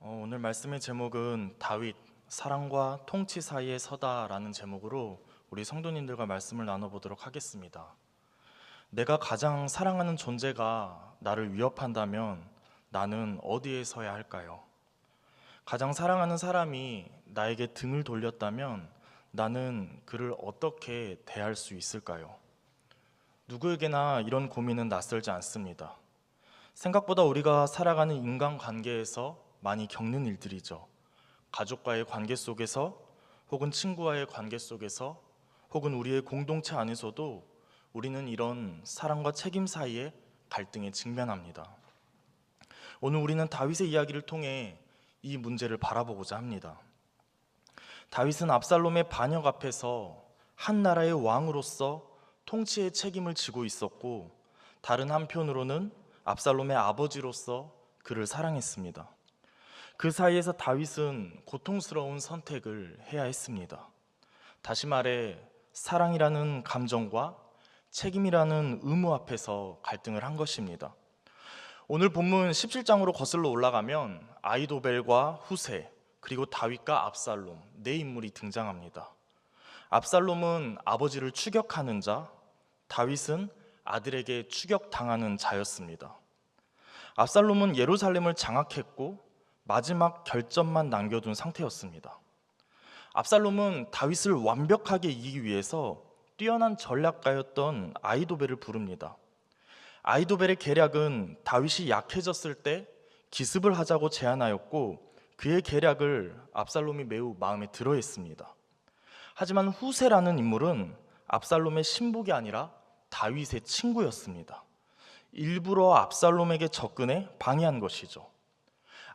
어, 오늘 말씀의 제목은 다윗 사랑과 통치 사이에 서다라는 제목으로 우리 성도님들과 말씀을 나눠보도록 하겠습니다. 내가 가장 사랑하는 존재가 나를 위협한다면 나는 어디에 서야 할까요? 가장 사랑하는 사람이 나에게 등을 돌렸다면 나는 그를 어떻게 대할 수 있을까요? 누구에게나 이런 고민은 낯설지 않습니다. 생각보다 우리가 살아가는 인간 관계에서 많이 겪는 일들이죠. 가족과의 관계 속에서 혹은 친구와의 관계 속에서 혹은 우리의 공동체 안에서도 우리는 이런 사랑과 책임 사이에 갈등에 직면합니다. 오늘 우리는 다윗의 이야기를 통해 이 문제를 바라보고자 합니다. 다윗은 압살롬의 반역 앞에서 한 나라의 왕으로서 통치의 책임을 지고 있었고 다른 한편으로는 압살롬의 아버지로서 그를 사랑했습니다. 그 사이에서 다윗은 고통스러운 선택을 해야 했습니다. 다시 말해 사랑이라는 감정과 책임이라는 의무 앞에서 갈등을 한 것입니다. 오늘 본문 17장으로 거슬러 올라가면 아이도벨과 후세 그리고 다윗과 압살롬 네 인물이 등장합니다. 압살롬은 아버지를 추격하는 자, 다윗은 아들에게 추격당하는 자였습니다. 압살롬은 예루살렘을 장악했고 마지막 결점만 남겨둔 상태였습니다. 압살롬은 다윗을 완벽하게 이기기 위해서 뛰어난 전략가였던 아이도벨을 부릅니다. 아이도벨의 계략은 다윗이 약해졌을 때 기습을 하자고 제안하였고 그의 계략을 압살롬이 매우 마음에 들어 했습니다. 하지만 후세라는 인물은 압살롬의 신복이 아니라 다윗의 친구였습니다. 일부러 압살롬에게 접근해 방해한 것이죠.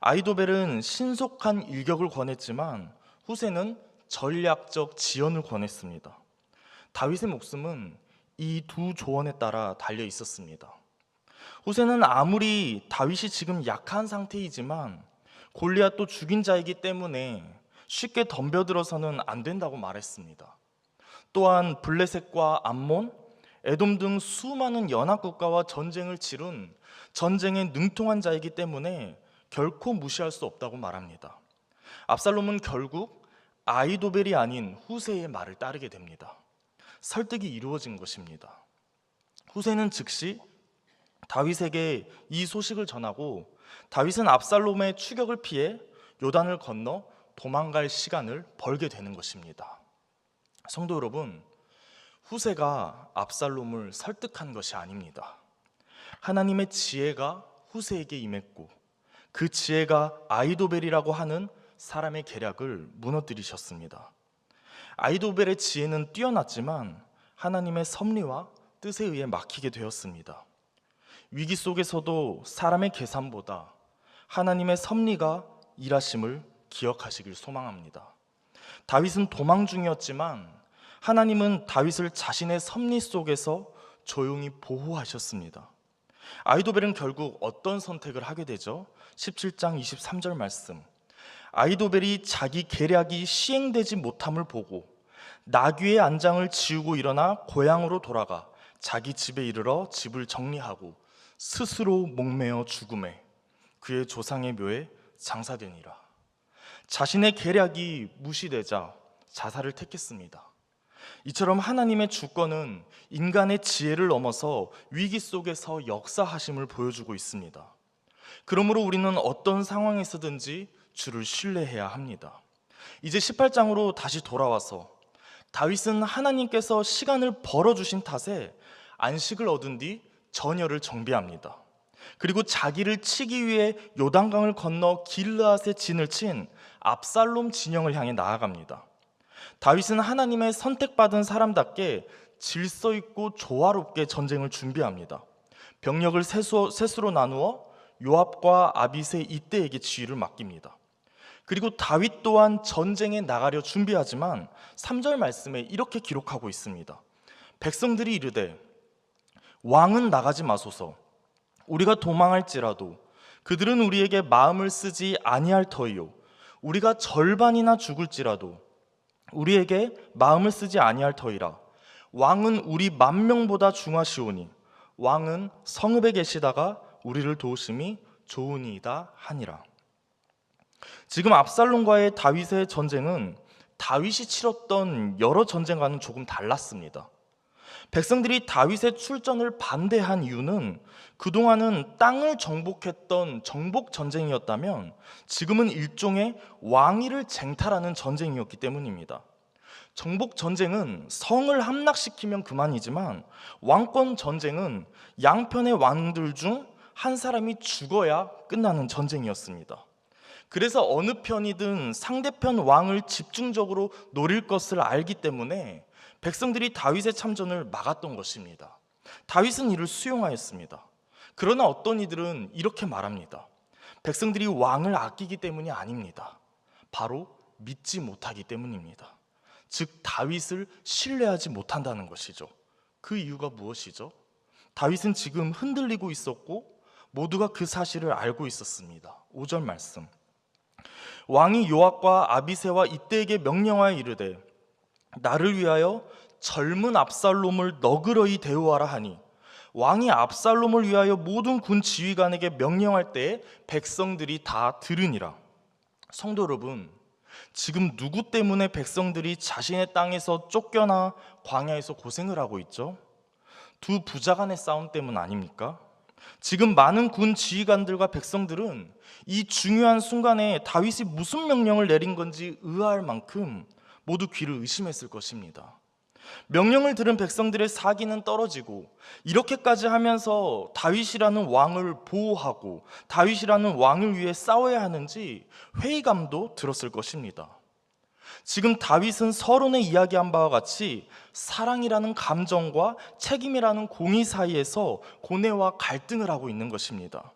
아이도벨은 신속한 일격을 권했지만 후세는 전략적 지연을 권했습니다. 다윗의 목숨은 이 두 조언에 따라 달려 있었습니다. 후세는 아무리 다윗이 지금 약한 상태이지만 골리앗도 죽인 자이기 때문에 쉽게 덤벼들어서는 안 된다고 말했습니다. 또한 블레셋과 암몬, 에돔 등 수많은 연합 국가와 전쟁을 치룬 전쟁에 능통한 자이기 때문에 결코 무시할 수 없다고 말합니다. 압살롬은 결국 아이도벨이 아닌 후세의 말을 따르게 됩니다. 설득이 이루어진 것입니다. 후세는 즉시 다윗에게 이 소식을 전하고 다윗은 압살롬의 추격을 피해 요단을 건너 도망갈 시간을 벌게 되는 것입니다. 성도 여러분, 후세가 압살롬을 설득한 것이 아닙니다. 하나님의 지혜가 후세에게 임했고 그 지혜가 아이도벨이라고 하는 사람의 계략을 무너뜨리셨습니다. 아이도벨의 지혜는 뛰어났지만 하나님의 섭리와 뜻에 의해 막히게 되었습니다. 위기 속에서도 사람의 계산보다 하나님의 섭리가 일하심을 기억하시길 소망합니다. 다윗은 도망 중이었지만 하나님은 다윗을 자신의 섭리 속에서 조용히 보호하셨습니다. 아이도벨은 결국 어떤 선택을 하게 되죠? 17장 23절 말씀. 아이도벨이 자기 계략이 시행되지 못함을 보고 나귀의 안장을 지우고 일어나 고향으로 돌아가 자기 집에 이르러 집을 정리하고 스스로 목매어 죽음에 그의 조상의 묘에 장사되니라. 자신의 계략이 무시되자 자살을 택했습니다. 이처럼 하나님의 주권은 인간의 지혜를 넘어서 위기 속에서 역사하심을 보여주고 있습니다. 그러므로 우리는 어떤 상황에서든지 주를 신뢰해야 합니다. 이제 18장으로 다시 돌아와서 다윗은 하나님께서 시간을 벌어 주신 탓에 안식을 얻은 뒤 전열을 정비합니다. 그리고 자기를 치기 위해 요단강을 건너 길르앗의 진을 친 압살롬 진영을 향해 나아갑니다. 다윗은 하나님의 선택받은 사람답게 질서 있고 조화롭게 전쟁을 준비합니다. 병력을 세수, 세수로 나누어 요압과 아비세 이때에게 지휘를 맡깁니다. 그리고 다윗 또한 전쟁에 나가려 준비하지만 3절 말씀에 이렇게 기록하고 있습니다. 백성들이 이르되 왕은 나가지 마소서 우리가 도망할지라도 그들은 우리에게 마음을 쓰지 아니할 터이요 우리가 절반이나 죽을지라도 우리에게 마음을 쓰지 아니할 터이라 왕은 우리 만 명보다 중하시오니 왕은 성읍에 계시다가 우리를 도우심이 좋으니이다 하니라 지금 압살롬과의 다윗의 전쟁은 다윗이 치렀던 여러 전쟁과는 조금 달랐습니다. 백성들이 다윗의 출전을 반대한 이유는 그동안은 땅을 정복했던 정복 전쟁이었다면 지금은 일종의 왕위를 쟁탈하는 전쟁이었기 때문입니다. 정복 전쟁은 성을 함락시키면 그만이지만 왕권 전쟁은 양편의 왕들 중 한 사람이 죽어야 끝나는 전쟁이었습니다. 그래서 어느 편이든 상대편 왕을 집중적으로 노릴 것을 알기 때문에 백성들이 다윗의 참전을 막았던 것입니다. 다윗은 이를 수용하였습니다. 그러나 어떤 이들은 이렇게 말합니다. 백성들이 왕을 아끼기 때문이 아닙니다. 바로 믿지 못하기 때문입니다. 즉 다윗을 신뢰하지 못한다는 것이죠. 그 이유가 무엇이죠? 다윗은 지금 흔들리고 있었고 모두가 그 사실을 알고 있었습니다. 5절 말씀. 왕이 요압과 아비세와 이때에게 명령하여 이르되 나를 위하여 젊은 압살롬을 너그러이 대우하라 하니 왕이 압살롬을 위하여 모든 군 지휘관에게 명령할 때에 백성들이 다 들으니라. 성도 여러분, 지금 누구 때문에 백성들이 자신의 땅에서 쫓겨나 광야에서 고생을 하고 있죠? 두 부자 간의 싸움 때문 아닙니까? 지금 많은 군 지휘관들과 백성들은 이 중요한 순간에 다윗이 무슨 명령을 내린 건지 의아할 만큼 모두 귀를 의심했을 것입니다. 명령을 들은 백성들의 사기는 떨어지고 이렇게까지 하면서 다윗이라는 왕을 보호하고 다윗이라는 왕을 위해 싸워야 하는지 회의감도 들었을 것입니다. 지금 다윗은 서론에 이야기한 바와 같이 사랑이라는 감정과 책임이라는 공의 사이에서 고뇌와 갈등을 하고 있는 것입니다.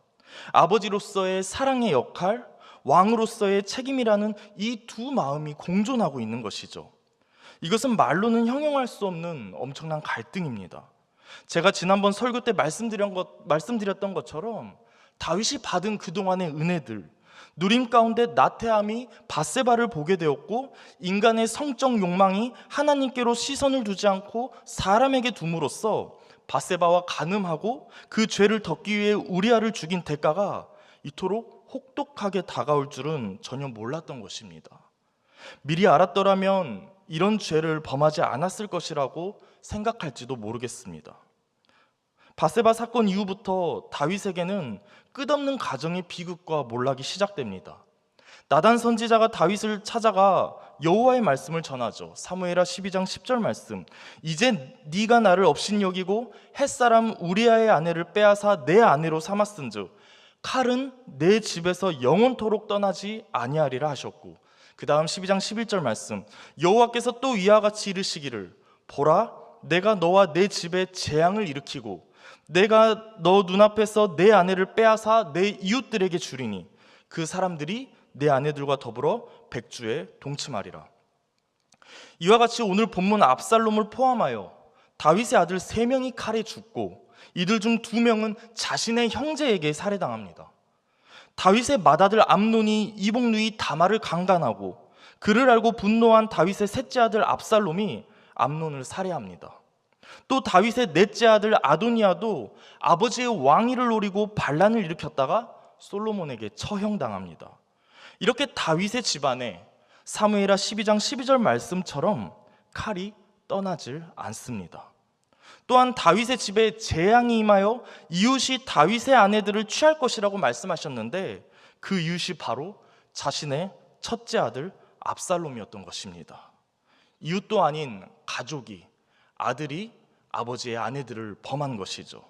아버지로서의 사랑의 역할, 왕으로서의 책임이라는 이 두 마음이 공존하고 있는 것이죠. 이것은 말로는 형용할 수 없는 엄청난 갈등입니다. 제가 지난번 설교 때 말씀드린 것, 말씀드렸던 것처럼 다윗이 받은 그동안의 은혜들, 누림 가운데 나태함이 바세바를 보게 되었고 인간의 성적 욕망이 하나님께로 시선을 두지 않고 사람에게 둠으로써 바세바와 간음하고 그 죄를 덮기 위해 우리아를 죽인 대가가 이토록 혹독하게 다가올 줄은 전혀 몰랐던 것입니다. 미리 알았더라면 이런 죄를 범하지 않았을 것이라고 생각할지도 모르겠습니다. 바세바 사건 이후부터 다윗에게는 끝없는 가정의 비극과 몰락이 시작됩니다. 나단 선지자가 다윗을 찾아가 여호와의 말씀을 전하죠. 사무엘하 12장 10절 말씀. 이제 네가 나를 업신 여기고 햇사람 우리아의 아내를 빼앗아 내 아내로 삼았은즉 칼은 내 집에서 영원토록 떠나지 아니하리라 하셨고 그 다음 12장 11절 말씀 여호와께서 또 이와 같이 이르시기를 보라 내가 너와 내 집에 재앙을 일으키고 내가 너 눈앞에서 내 아내를 빼앗아 내 이웃들에게 주리니 그 사람들이 내 아내들과 더불어 백주에 동침하리라. 이와 같이 오늘 본문 압살롬을 포함하여 다윗의 아들 세 명이 칼에 죽고 이들 중 두 명은 자신의 형제에게 살해당합니다. 다윗의 맏아들 암논이 이복누이 다말을 강간하고 그를 알고 분노한 다윗의 셋째 아들 압살롬이 암논을 살해합니다. 또 다윗의 넷째 아들 아도니아도 아버지의 왕위를 노리고 반란을 일으켰다가 솔로몬에게 처형당합니다. 이렇게 다윗의 집안에 사무엘하 12장 12절 말씀처럼 칼이 떠나질 않습니다. 또한 다윗의 집에 재앙이 임하여 이웃이 다윗의 아내들을 취할 것이라고 말씀하셨는데 그 이웃이 바로 자신의 첫째 아들 압살롬이었던 것입니다. 이웃도 아닌 가족이 아들이 아버지의 아내들을 범한 것이죠.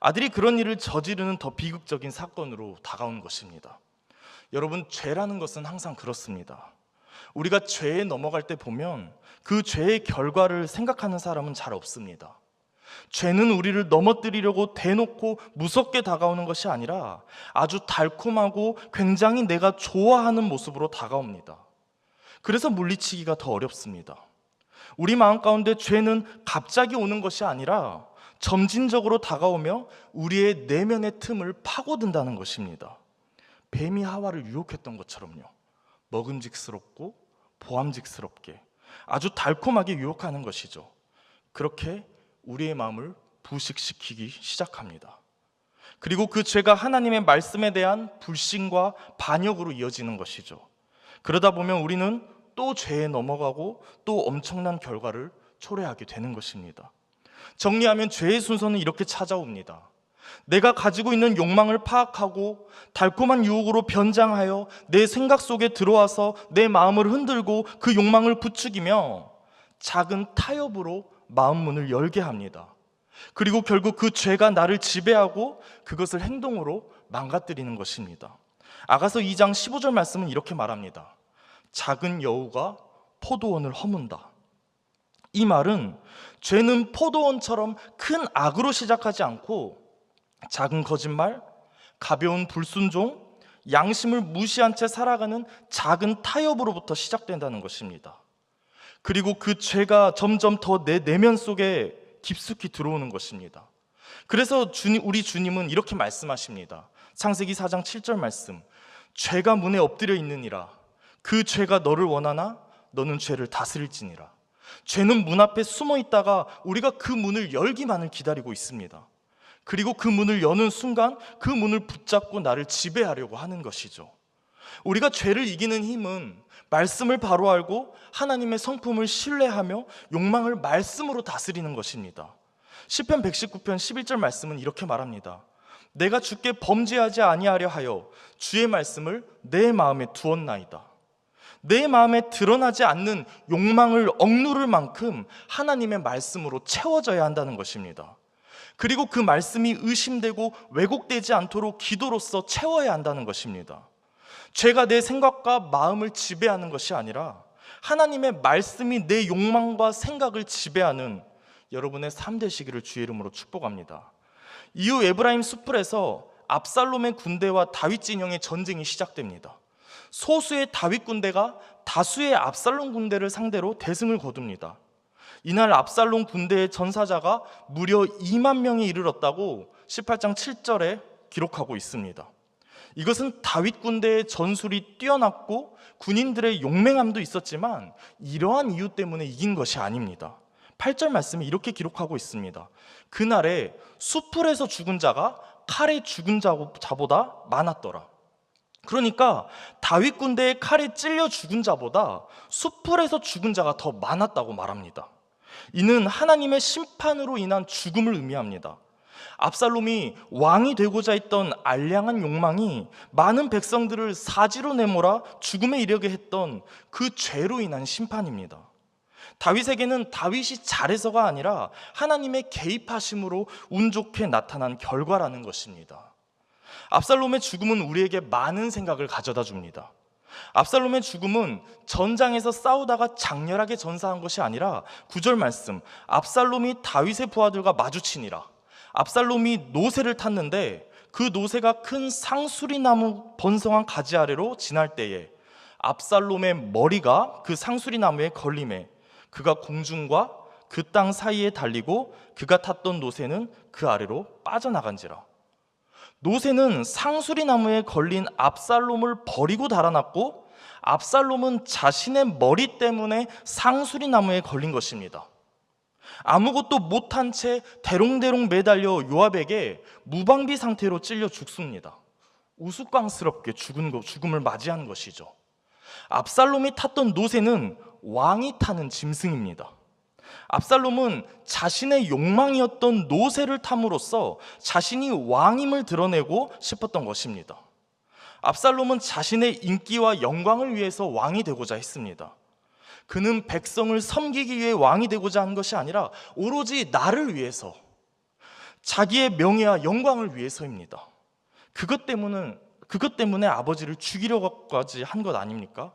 아들이 그런 일을 저지르는 더 비극적인 사건으로 다가온 것입니다. 여러분, 죄라는 것은 항상 그렇습니다. 우리가 죄에 넘어갈 때 보면 그 죄의 결과를 생각하는 사람은 잘 없습니다. 죄는 우리를 넘어뜨리려고 대놓고 무섭게 다가오는 것이 아니라 아주 달콤하고 굉장히 내가 좋아하는 모습으로 다가옵니다. 그래서 물리치기가 더 어렵습니다. 우리 마음 가운데 죄는 갑자기 오는 것이 아니라 점진적으로 다가오며 우리의 내면의 틈을 파고든다는 것입니다. 뱀이 하와를 유혹했던 것처럼요. 먹음직스럽고 보암직스럽게 아주 달콤하게 유혹하는 것이죠. 그렇게 우리의 마음을 부식시키기 시작합니다. 그리고 그 죄가 하나님의 말씀에 대한 불신과 반역으로 이어지는 것이죠. 그러다 보면 우리는 또 죄에 넘어가고 또 엄청난 결과를 초래하게 되는 것입니다. 정리하면 죄의 순서는 이렇게 찾아옵니다. 내가 가지고 있는 욕망을 파악하고 달콤한 유혹으로 변장하여 내 생각 속에 들어와서 내 마음을 흔들고 그 욕망을 부추기며 작은 타협으로 마음 문을 열게 합니다. 그리고 결국 그 죄가 나를 지배하고 그것을 행동으로 망가뜨리는 것입니다. 아가서 2장 15절 말씀은 이렇게 말합니다. 작은 여우가 포도원을 허문다. 이 말은 죄는 포도원처럼 큰 악으로 시작하지 않고 작은 거짓말, 가벼운 불순종, 양심을 무시한 채 살아가는 작은 타협으로부터 시작된다는 것입니다. 그리고 그 죄가 점점 더 내 내면 속에 깊숙이 들어오는 것입니다. 그래서 주님, 우리 주님은 이렇게 말씀하십니다. 창세기 4장 7절 말씀. 죄가 문에 엎드려 있느니라. 그 죄가 너를 원하나 너는 죄를 다스릴지니라. 죄는 문 앞에 숨어 있다가 우리가 그 문을 열기만을 기다리고 있습니다. 그리고 그 문을 여는 순간 그 문을 붙잡고 나를 지배하려고 하는 것이죠. 우리가 죄를 이기는 힘은 말씀을 바로 알고 하나님의 성품을 신뢰하며 욕망을 말씀으로 다스리는 것입니다. 시편 119편 11절 말씀은 이렇게 말합니다. 내가 주께 범죄하지 아니하려 하여 주의 말씀을 내 마음에 두었나이다. 내 마음에 드러나지 않는 욕망을 억누를 만큼 하나님의 말씀으로 채워져야 한다는 것입니다. 그리고 그 말씀이 의심되고 왜곡되지 않도록 기도로서 채워야 한다는 것입니다. 죄가 내 생각과 마음을 지배하는 것이 아니라 하나님의 말씀이 내 욕망과 생각을 지배하는 여러분의 삶 되시기를 주의 이름으로 축복합니다. 이후 에브라임 수풀에서 압살롬의 군대와 다윗 진영의 전쟁이 시작됩니다. 소수의 다윗 군대가 다수의 압살롬 군대를 상대로 대승을 거둡니다. 이날 압살롬 군대의 전사자가 무려 2만 명에 이르렀다고 18장 7절에 기록하고 있습니다. 이것은 다윗 군대의 전술이 뛰어났고 군인들의 용맹함도 있었지만 이러한 이유 때문에 이긴 것이 아닙니다. 8절 말씀에 이렇게 기록하고 있습니다. 그날에 수풀에서 죽은 자가 칼에 죽은 자보다 많았더라. 그러니까 다윗 군대의 칼에 찔려 죽은 자보다 수풀에서 죽은 자가 더 많았다고 말합니다. 이는 하나님의 심판으로 인한 죽음을 의미합니다. 압살롬이 왕이 되고자 했던 알량한 욕망이 많은 백성들을 사지로 내몰아 죽음에 이르게 했던 그 죄로 인한 심판입니다. 다윗에게는 다윗이 잘해서가 아니라 하나님의 개입하심으로 운 좋게 나타난 결과라는 것입니다. 압살롬의 죽음은 우리에게 많은 생각을 가져다 줍니다. 압살롬의 죽음은 전장에서 싸우다가 장렬하게 전사한 것이 아니라 구절 말씀 압살롬이 다윗의 부하들과 마주치니라. 압살롬이 노새를 탔는데 그 노새가 큰 상수리 나무 번성한 가지 아래로 지날 때에 압살롬의 머리가 그 상수리 나무에 걸림에 그가 공중과 그 땅 사이에 달리고 그가 탔던 노새는 그 아래로 빠져나간지라 노새는 상수리 나무에 걸린 압살롬을 버리고 달아났고 압살롬은 자신의 머리 때문에 상수리 나무에 걸린 것입니다. 아무것도 못한 채 대롱대롱 매달려 요압에게 무방비 상태로 찔려 죽습니다. 우스꽝스럽게 죽은 거, 죽음을 맞이한 것이죠. 압살롬이 탔던 노새는 왕이 타는 짐승입니다. 압살롬은 자신의 욕망이었던 노새를 탐으로써 자신이 왕임을 드러내고 싶었던 것입니다. 압살롬은 자신의 인기와 영광을 위해서 왕이 되고자 했습니다. 그는 백성을 섬기기 위해 왕이 되고자 한 것이 아니라 오로지 나를 위해서 자기의 명예와 영광을 위해서입니다. 그것 때문에 그것 때문에 아버지를 죽이려고까지 한 것 아닙니까?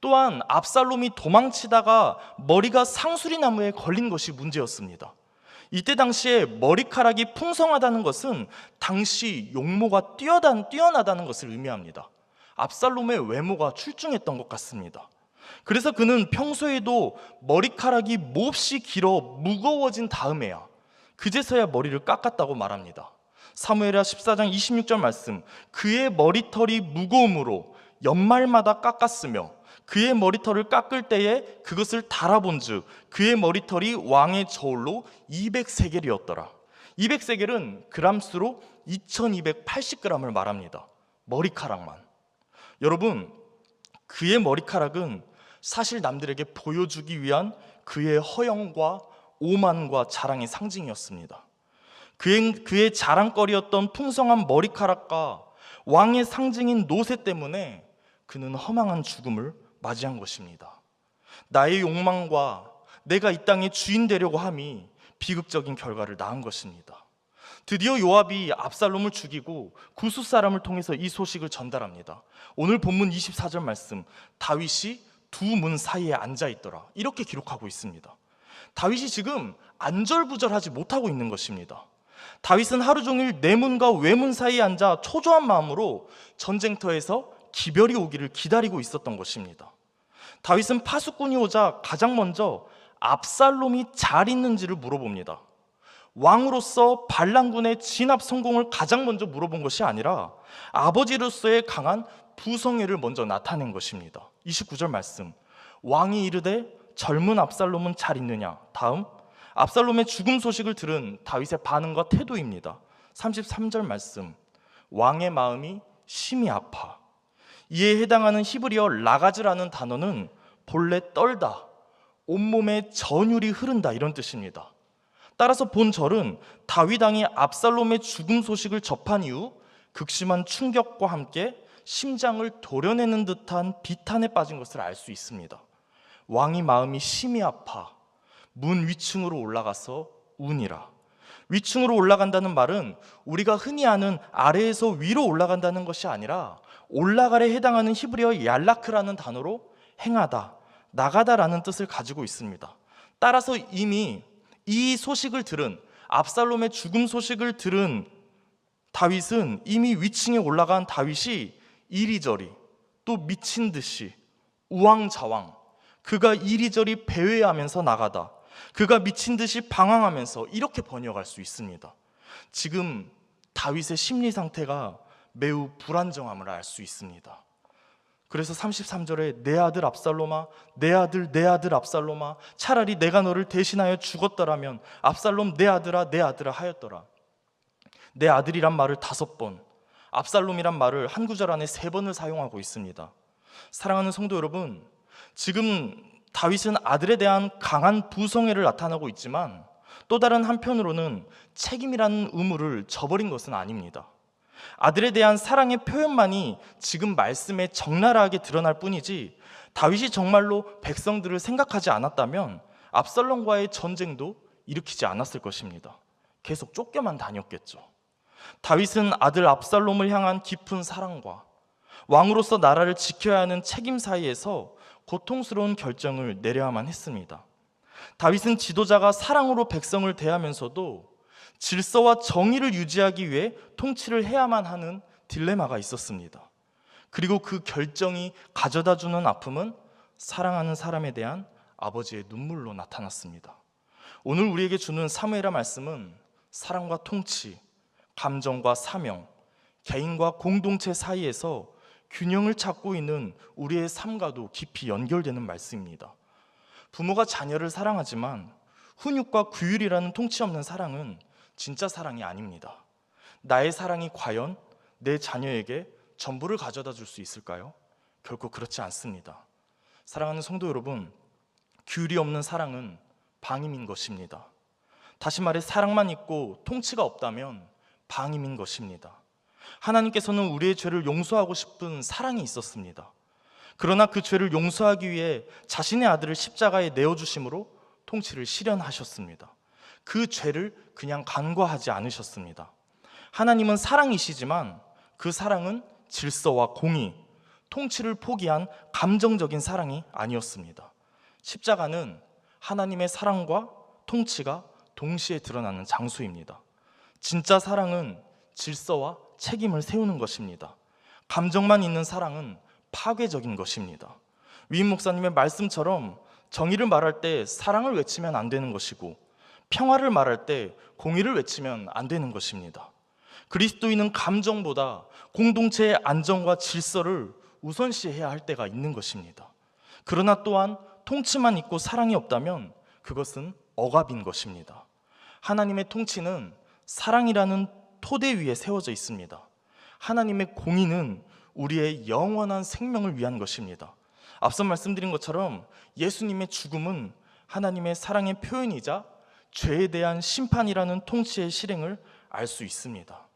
또한 압살롬이 도망치다가 머리가 상수리 나무에 걸린 것이 문제였습니다. 이때 당시에 머리카락이 풍성하다는 것은 당시 용모가 뛰어단, 뛰어나다는 것을 의미합니다. 압살롬의 외모가 출중했던 것 같습니다. 그래서 그는 평소에도 머리카락이 몹시 길어 무거워진 다음에야 그제서야 머리를 깎았다고 말합니다. 사무엘하 14장 26절 말씀 그의 머리털이 무거움으로 연말마다 깎았으며 그의 머리털을 깎을 때에 그것을 달아본즉 그의 머리털이 왕의 저울로 200세겔이었더라. 200세겔은 그람수로 2280g을 말합니다. 머리카락만. 여러분, 그의 머리카락은 사실 남들에게 보여주기 위한 그의 허영과 오만과 자랑의 상징이었습니다. 그의, 그의 자랑거리였던 풍성한 머리카락과 왕의 상징인 노새 때문에 그는 허망한 죽음을 맞이한 것입니다. 나의 욕망과 내가 이 땅의 주인 되려고 함이 비극적인 결과를 낳은 것입니다. 드디어 요압이 압살롬을 죽이고 구수 사람을 통해서 이 소식을 전달합니다. 오늘 본문 24절 말씀 다윗이 두 문 사이에 앉아 있더라. 이렇게 기록하고 있습니다. 다윗이 지금 안절부절하지 못하고 있는 것입니다. 다윗은 하루 종일 내문과 외문 사이에 앉아 초조한 마음으로 전쟁터에서 기별이 오기를 기다리고 있었던 것입니다. 다윗은 파수꾼이 오자 가장 먼저 압살롬이 잘 있는지를 물어봅니다. 왕으로서 반란군의 진압 성공을 가장 먼저 물어본 것이 아니라 아버지로서의 강한 부성애를 먼저 나타낸 것입니다. 29절 말씀. 왕이 이르되 젊은 압살롬은 잘 있느냐? 다음 압살롬의 죽음 소식을 들은 다윗의 반응과 태도입니다. 33절 말씀. 왕의 마음이 심히 아파. 이에 해당하는 히브리어 라가즈라는 단어는 본래 떨다, 온몸에 전율이 흐른다 이런 뜻입니다. 따라서 본절은 다윗 왕이 압살롬의 죽음 소식을 접한 이후 극심한 충격과 함께 심장을 도려내는 듯한 비탄에 빠진 것을 알 수 있습니다. 왕이 마음이 심히 아파 문 위층으로 올라가서 운이라. 위층으로 올라간다는 말은 우리가 흔히 아는 아래에서 위로 올라간다는 것이 아니라 올라가래 해당하는 히브리어 얄라크라는 단어로 행하다, 나가다라는 뜻을 가지고 있습니다. 따라서 이미 이 소식을 들은 압살롬의 죽음 소식을 들은 다윗은 이미 위층에 올라간 다윗이 이리저리 또 미친 듯이 우왕좌왕 그가 이리저리 배회하면서 나가다 그가 미친 듯이 방황하면서 이렇게 번역할 수 있습니다. 지금 다윗의 심리 상태가 매우 불안정함을 알 수 있습니다. 그래서 33절에 내 아들 압살롬아 내 아들 내 아들 압살롬아 차라리 내가 너를 대신하여 죽었더라면 압살롬 내 아들아 내 아들아 하였더라. 내 아들이란 말을 다섯 번, 압살롬이란 말을 한 구절 안에 세 번을 사용하고 있습니다. 사랑하는 성도 여러분, 지금 다윗은 아들에 대한 강한 부성애를 나타나고 있지만 또 다른 한편으로는 책임이라는 의무를 저버린 것은 아닙니다. 아들에 대한 사랑의 표현만이 지금 말씀에 적나라하게 드러날 뿐이지 다윗이 정말로 백성들을 생각하지 않았다면 압살롬과의 전쟁도 일으키지 않았을 것입니다. 계속 쫓겨만 다녔겠죠. 다윗은 아들 압살롬을 향한 깊은 사랑과 왕으로서 나라를 지켜야 하는 책임 사이에서 고통스러운 결정을 내려야만 했습니다. 다윗은 지도자가 사랑으로 백성을 대하면서도 질서와 정의를 유지하기 위해 통치를 해야만 하는 딜레마가 있었습니다. 그리고 그 결정이 가져다 주는 아픔은 사랑하는 사람에 대한 아버지의 눈물로 나타났습니다. 오늘 우리에게 주는 사무엘의 말씀은 사랑과 통치, 감정과 사명, 개인과 공동체 사이에서 균형을 찾고 있는 우리의 삶과도 깊이 연결되는 말씀입니다. 부모가 자녀를 사랑하지만 훈육과 규율이라는 통치 없는 사랑은 진짜 사랑이 아닙니다. 나의 사랑이 과연 내 자녀에게 전부를 가져다 줄 수 있을까요? 결코 그렇지 않습니다. 사랑하는 성도 여러분, 규율이 없는 사랑은 방임인 것입니다. 다시 말해 사랑만 있고 통치가 없다면 방임인 것입니다. 하나님께서는 우리의 죄를 용서하고 싶은 사랑이 있었습니다. 그러나 그 죄를 용서하기 위해 자신의 아들을 십자가에 내어 주심으로 통치를 실현하셨습니다. 그 죄를 그냥 간과하지 않으셨습니다. 하나님은 사랑이시지만 그 사랑은 질서와 공의, 통치를 포기한 감정적인 사랑이 아니었습니다. 십자가는 하나님의 사랑과 통치가 동시에 드러나는 장소입니다. 진짜 사랑은 질서와 책임을 세우는 것입니다. 감정만 있는 사랑은 파괴적인 것입니다. 위임 목사님의 말씀처럼 정의를 말할 때 사랑을 외치면 안 되는 것이고 평화를 말할 때 공의를 외치면 안 되는 것입니다. 그리스도인은 감정보다 공동체의 안정과 질서를 우선시해야 할 때가 있는 것입니다. 그러나 또한 통치만 있고 사랑이 없다면 그것은 억압인 것입니다. 하나님의 통치는 사랑이라는 토대 위에 세워져 있습니다. 하나님의 공의는 우리의 영원한 생명을 위한 것입니다. 앞서 말씀드린 것처럼 예수님의 죽음은 하나님의 사랑의 표현이자 죄에 대한 심판이라는 통치의 실행을 알 수 있습니다.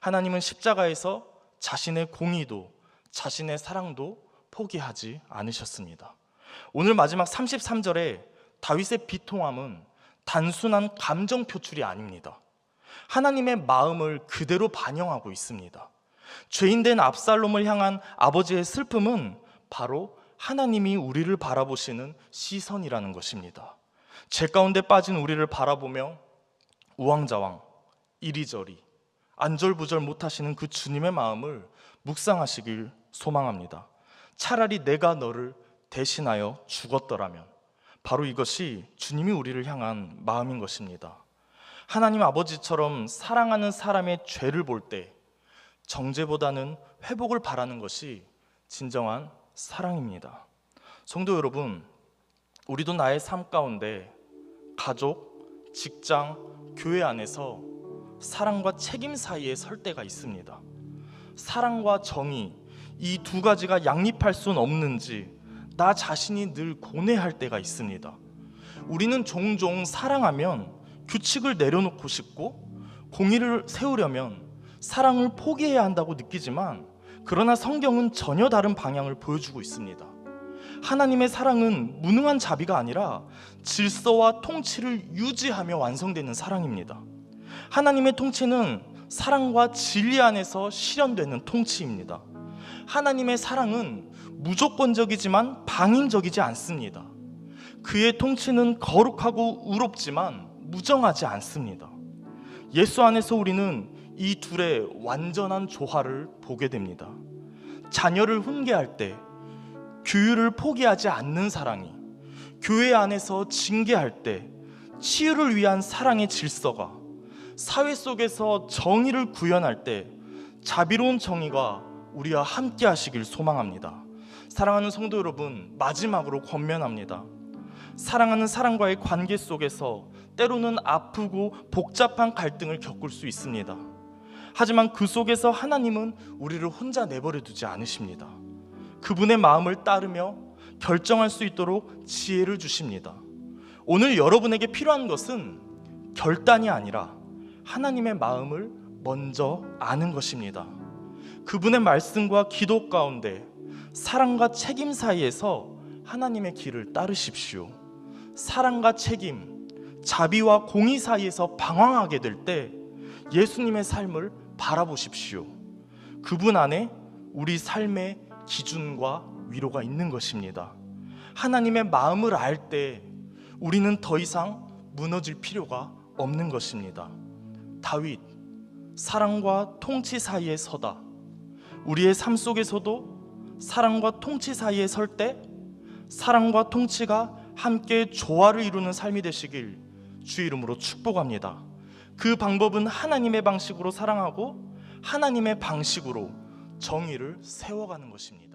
하나님은 십자가에서 자신의 공의도 자신의 사랑도 포기하지 않으셨습니다. 오늘 마지막 33절에 다윗의 비통함은 단순한 감정 표출이 아닙니다. 하나님의 마음을 그대로 반영하고 있습니다. 죄인된 압살롬을 향한 아버지의 슬픔은 바로 하나님이 우리를 바라보시는 시선이라는 것입니다. 죄 가운데 빠진 우리를 바라보며 우왕좌왕, 이리저리, 안절부절 못하시는 그 주님의 마음을 묵상하시길 소망합니다. 차라리 내가 너를 대신하여 죽었더라면 바로 이것이 주님이 우리를 향한 마음인 것입니다. 하나님 아버지처럼 사랑하는 사람의 죄를 볼 때 정죄보다는 회복을 바라는 것이 진정한 사랑입니다. 성도 여러분, 우리도 나의 삶 가운데 가족, 직장, 교회 안에서 사랑과 책임 사이에 설 때가 있습니다. 사랑과 정의 이 두 가지가 양립할 수는 없는지 나 자신이 늘 고뇌할 때가 있습니다. 우리는 종종 사랑하면 규칙을 내려놓고 싶고 공의를 세우려면 사랑을 포기해야 한다고 느끼지만 그러나 성경은 전혀 다른 방향을 보여주고 있습니다. 하나님의 사랑은 무능한 자비가 아니라 질서와 통치를 유지하며 완성되는 사랑입니다. 하나님의 통치는 사랑과 진리 안에서 실현되는 통치입니다. 하나님의 사랑은 무조건적이지만 방임적이지 않습니다. 그의 통치는 거룩하고 의롭지만 무정하지 않습니다. 예수 안에서 우리는 이 둘의 완전한 조화를 보게 됩니다. 자녀를 훈계할 때 규율을 포기하지 않는 사랑이 교회 안에서 징계할 때 치유를 위한 사랑의 질서가 사회 속에서 정의를 구현할 때 자비로운 정의가 우리와 함께 하시길 소망합니다. 사랑하는 성도 여러분, 마지막으로 권면합니다. 사랑하는 사람과의 관계 속에서 때로는 아프고 복잡한 갈등을 겪을 수 있습니다. 하지만 그 속에서 하나님은 우리를 혼자 내버려 두지 않으십니다. 그분의 마음을 따르며 결정할 수 있도록 지혜를 주십니다. 오늘 여러분에게 필요한 것은 결단이 아니라 하나님의 마음을 먼저 아는 것입니다. 그분의 말씀과 기도 가운데 사랑과 책임 사이에서 하나님의 길을 따르십시오. 사랑과 책임, 자비와 공의 사이에서 방황하게 될 때 예수님의 삶을 바라보십시오. 그분 안에 우리 삶의 기준과 위로가 있는 것입니다. 하나님의 마음을 알 때 우리는 더 이상 무너질 필요가 없는 것입니다. 다윗, 사랑과 통치 사이에 서다. 우리의 삶 속에서도 사랑과 통치 사이에 설 때 사랑과 통치가 함께 조화를 이루는 삶이 되시길 주 이름으로 축복합니다. 그 방법은 하나님의 방식으로 사랑하고 하나님의 방식으로 정의를 세워가는 것입니다.